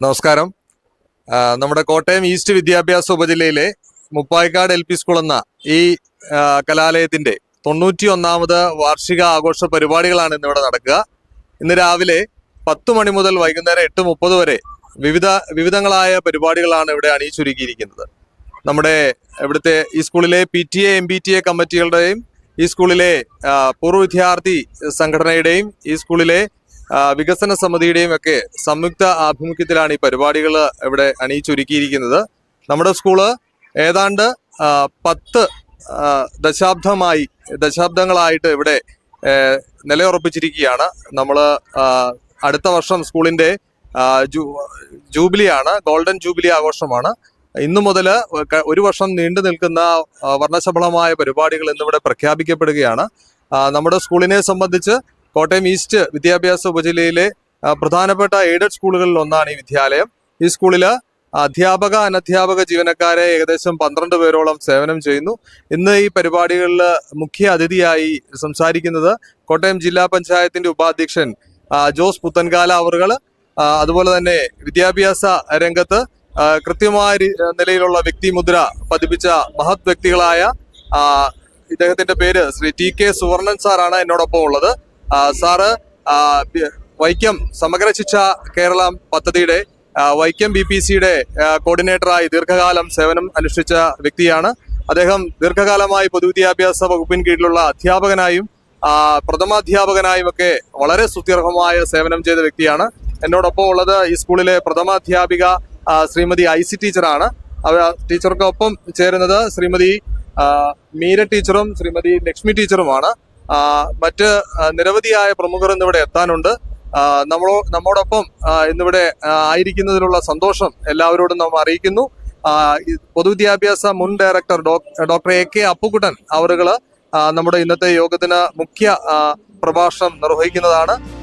നമസ്കാരം. നമ്മുടെ കോട്ടയം ഈസ്റ്റ് വിദ്യാഭ്യാസ ഉപജില്ലയിലെ മുപ്പായിക്കാട് എൽ പി സ്കൂൾ എന്ന ഈ കലാലയത്തിന്റെ തൊണ്ണൂറ്റി ഒന്നാമത് വാർഷിക ആഘോഷ പരിപാടികളാണ് ഇന്നിവിടെ നടക്കുക. ഇന്ന് രാവിലെ പത്ത് മണി മുതൽ വൈകുന്നേരം എട്ട് മുപ്പത് വരെ വിവിധ വിവിധങ്ങളായ പരിപാടികളാണ് ഇവിടെ അണിയിച്ചൊരുക്കിയിരിക്കുന്നത്. നമ്മുടെ ഇവിടുത്തെ ഈ സ്കൂളിലെ P T A M P T A കമ്മിറ്റികളുടെയും ഈ സ്കൂളിലെ പൂർവ വിദ്യാർത്ഥി സംഘടനയുടെയും ഈ സ്കൂളിലെ വികസന സമിതിയുടെയും ഒക്കെ സംയുക്ത ആഭിമുഖ്യത്തിലാണ് ഈ പരിപാടികൾ ഇവിടെ അണിയിച്ചൊരുക്കിയിരിക്കുന്നത്. നമ്മുടെ സ്കൂൾ ഏതാണ്ട് പത്ത് ദശാബ്ദമായി ദശാബ്ദങ്ങളായിട്ട് ഇവിടെ നിലയുറപ്പിച്ചിരിക്കുകയാണ്. നമ്മൾ അടുത്ത വർഷം സ്കൂളിന്റെ ജൂബിലിയാണ് ഗോൾഡൻ ജൂബിലി ആഘോഷമാണ്. ഇന്നു മുതൽ ഒരു വർഷം നീണ്ടു നിൽക്കുന്ന വർണശബളമായ പരിപാടികൾ ഇന്നിവിടെ പ്രഖ്യാപിക്കപ്പെടുകയാണ്. നമ്മുടെ സ്കൂളിനെ സംബന്ധിച്ച് കോട്ടയം ഈസ്റ്റ് വിദ്യാഭ്യാസ ഉപജില്ലയിലെ പ്രധാനപ്പെട്ട എയ്ഡഡ് സ്കൂളുകളിൽ ഒന്നാണ് ഈ വിദ്യാലയം. ഈ സ്കൂളിൽ അധ്യാപക അനധ്യാപക ജീവനക്കാരെ ഏകദേശം പന്ത്രണ്ട് പേരോളം സേവനം ചെയ്യുന്നു. ഇന്ന് ഈ പരിപാടികളിൽ മുഖ്യ അതിഥിയായി സംസാരിക്കുന്നത് കോട്ടയം ജില്ലാ പഞ്ചായത്തിന്റെ ഉപാധ്യക്ഷൻ ജോസ് പുത്തൻകാല അവറുകൾ അതുപോലെ തന്നെ വിദ്യാഭ്യാസ രംഗത്ത് കൃത്യമായ നിലയിലുള്ള വ്യക്തിമുദ്ര പതിപ്പിച്ച മഹത് വ്യക്തികളായ ഇദ്ദേഹത്തിന്റെ പേര് ശ്രീ ടി കെ സുവർണൻ സാറാണ് എന്നോടൊപ്പം ഉള്ളത്. സാറ് വൈക്കം സമഗ്ര ശിക്ഷ കേരളം പദ്ധതിയുടെ വൈക്കം ബി പി സിയുടെ കോർഡിനേറ്ററായി ദീർഘകാലം സേവനം അനുഷ്ഠിച്ച വ്യക്തിയാണ്. അദ്ദേഹം ദീർഘകാലമായി പൊതുവിദ്യാഭ്യാസ വകുപ്പിന് കീഴിലുള്ള അധ്യാപകനായും പ്രഥമാധ്യാപകനായും ഒക്കെ വളരെ സുത്യർഹമായ സേവനം ചെയ്ത വ്യക്തിയാണ്. എന്നോടൊപ്പം ഉള്ളത് ഈ സ്കൂളിലെ പ്രഥമാധ്യാപിക ശ്രീമതി ഐ സി ടീച്ചറാണ്. ടീച്ചർക്കൊപ്പം ചേരുന്നത് ശ്രീമതി മീര ടീച്ചറും ശ്രീമതി ലക്ഷ്മി ടീച്ചറുമാണ്. മറ്റ് നിരവധിയായ പ്രമുഖർ ഇന്നിവിടെ എത്താനുണ്ട്. നമ്മളോ നമ്മോടൊപ്പം ഇന്നിവിടെ ആയിരിക്കുന്നതിലുള്ള സന്തോഷം എല്ലാവരോടും നാം അറിയിക്കുന്നു. പൊതുവിദ്യാഭ്യാസ മുൻ director doc- doctor A K Appukuttan അവറുകൾ നമ്മുടെ ഇന്നത്തെ യോഗത്തിന് മുഖ്യ പ്രഭാഷണം നിർവഹിക്കുന്നതാണ്.